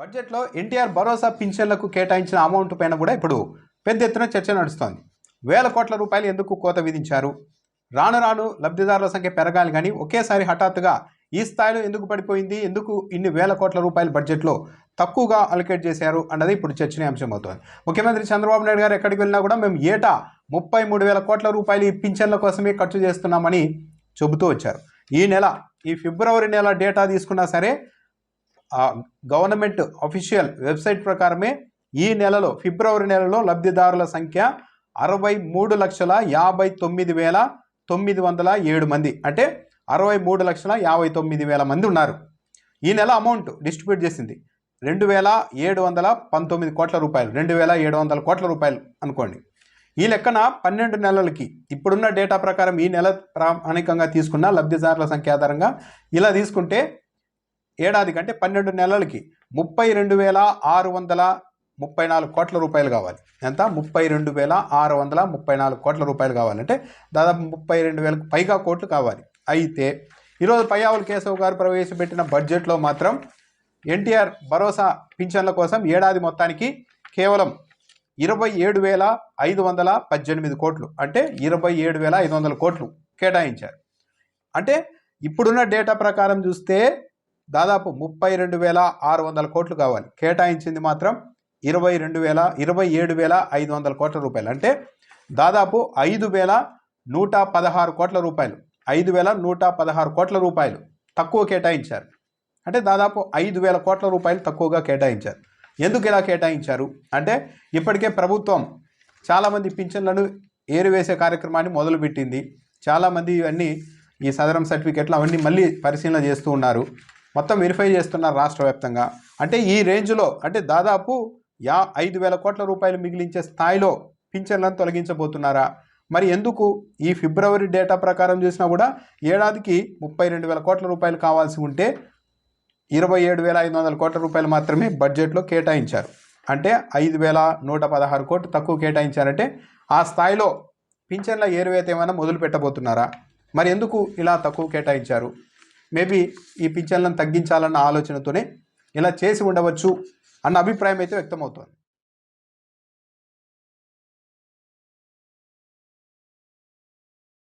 బడ్జెట్లో ఎన్టీఆర్ భరోసా పింఛన్లకు కేటాయించిన అమౌంట్ పైన కూడా ఇప్పుడు పెద్ద ఎత్తున చర్చ నడుస్తోంది. వేల కోట్ల రూపాయలు ఎందుకు కోత విధించారు? రాను రాను లబ్ధిదారుల సంఖ్య పెరగాలి కానీ ఒకేసారి హఠాత్తుగా ఈ స్థాయిలో ఎందుకు పడిపోయింది? ఎందుకు ఇన్ని వేల కోట్ల రూపాయలు బడ్జెట్లో తక్కువగా అలొకేట్ చేశారు? అన్నది ఇప్పుడు చర్చనీయాంశం అవుతోంది ముఖ్యమంత్రి చంద్రబాబు నాయుడు గారు ఎక్కడికి వెళ్ళినా కూడా మేము ఏటా ముప్పై మూడు వేల కోట్ల రూపాయలు ఈ పింఛన్ల కోసమే ఖర్చు చేస్తున్నామని చెబుతూ వచ్చారు. ఈ నెల ఈ ఫిబ్రవరి నెల డేటా తీసుకున్నా సరే గవర్నమెంట్ అఫీషియల్ వెబ్సైట్ ప్రకారమే ఈ నెలలో ఫిబ్రవరి నెలలో లబ్ధిదారుల సంఖ్య అరవై మూడు లక్షల యాభై తొమ్మిది వేల తొమ్మిది వందల ఏడు మంది. అంటే అరవై మూడు లక్షల యాభై తొమ్మిది వేల మంది ఉన్నారు. ఈ నెల అమౌంట్ డిస్ట్రిబ్యూట్ చేసింది. రెండు వేల ఏడు వందల పంతొమ్మిది కోట్ల రూపాయలు. రెండు వేల ఏడు వందల కోట్ల రూపాయలు అనుకోండి. ఈ లెక్కన పన్నెండు నెలలకి ఇప్పుడున్న డేటా ప్రకారం ఈ నెల ప్రామాణికంగా తీసుకున్న లబ్ధిదారుల సంఖ్య ఆధారంగా ఇలా తీసుకుంటే ఏడాది కంటే పన్నెండు నెలలకి ముప్పై రెండు వేల ఆరు వందల ముప్పై నాలుగు కోట్ల రూపాయలు కావాలి. ఎంత? ముప్పై రెండు వేల ఆరు వందల ముప్పై నాలుగు కోట్ల రూపాయలు కావాలంటే దాదాపు ముప్పై రెండు వేలకు పైగా కోట్లు కావాలి. అయితే ఈరోజు పయ్యావుల కేశవ్ గారు ప్రవేశపెట్టిన బడ్జెట్లో మాత్రం ఎన్టీఆర్ భరోసా పింఛన్ల కోసం ఏడాది మొత్తానికి కేవలం ఇరవై ఏడు వేల ఐదు వందల పద్దెనిమిది కోట్లు అంటే ఇరవై ఏడు వేల ఐదు వందల కోట్లు కేటాయించారు. అంటే ఇప్పుడున్న డేటా ప్రకారం చూస్తే దాదాపు ముప్పై రెండు వేల ఆరు వందల కోట్లు కావాలి. కేటాయించింది మాత్రం ఇరవై రెండు వేల ఇరవై ఏడు వేల ఐదు వందల కోట్ల రూపాయలు. అంటే దాదాపు ఐదు వేల నూట పదహారు కోట్ల రూపాయలు. ఐదు వేల నూట పదహారు కోట్ల రూపాయలు తక్కువ కేటాయించారు. అంటే దాదాపు ఐదు వేల కోట్ల రూపాయలు తక్కువగా కేటాయించారు. ఎందుకు ఇలా కేటాయించారు? అంటే ఇప్పటికే ప్రభుత్వం చాలామంది పింఛన్లను ఏరివేసే కార్యక్రమాన్ని మొదలుపెట్టింది. చాలామంది ఇవన్నీ ఈ సదరం సర్టిఫికెట్లు అవన్నీ మళ్ళీ పరిశీలన చేస్తూ ఉన్నారు. మొత్తం వెరిఫై చేస్తున్నారు రాష్ట్ర వ్యాప్తంగా. అంటే ఈ రేంజ్లో అంటే దాదాపు యా ఐదు వేల కోట్ల రూపాయలు మిగిలించే స్థాయిలో పింఛన్లను తొలగించబోతున్నారా? మరి ఎందుకు ఈ ఫిబ్రవరి డేటా ప్రకారం చూసినా కూడా ఏడాదికి ముప్పై రెండు వేల కోట్ల రూపాయలు కావాల్సి ఉంటే ఇరవై ఏడు వేల ఐదు వందల కోట్ల రూపాయలు మాత్రమే బడ్జెట్లో కేటాయించారు. అంటే ఐదు వేల నూట పదహారు కోట్లు తక్కువ కేటాయించారంటే ఆ స్థాయిలో పింఛన్ల ఏరువేత ఏమైనా మొదలు పెట్టబోతున్నారా మరి ఎందుకు ఇలా తక్కువ కేటాయించారు? మేబీ ఈ పింఛన్లను తగ్గించాలన్న ఆలోచనతోనే ఇలా చేసి ఉండవచ్చు అన్న అభిప్రాయం అయితే వ్యక్తమవుతోంది.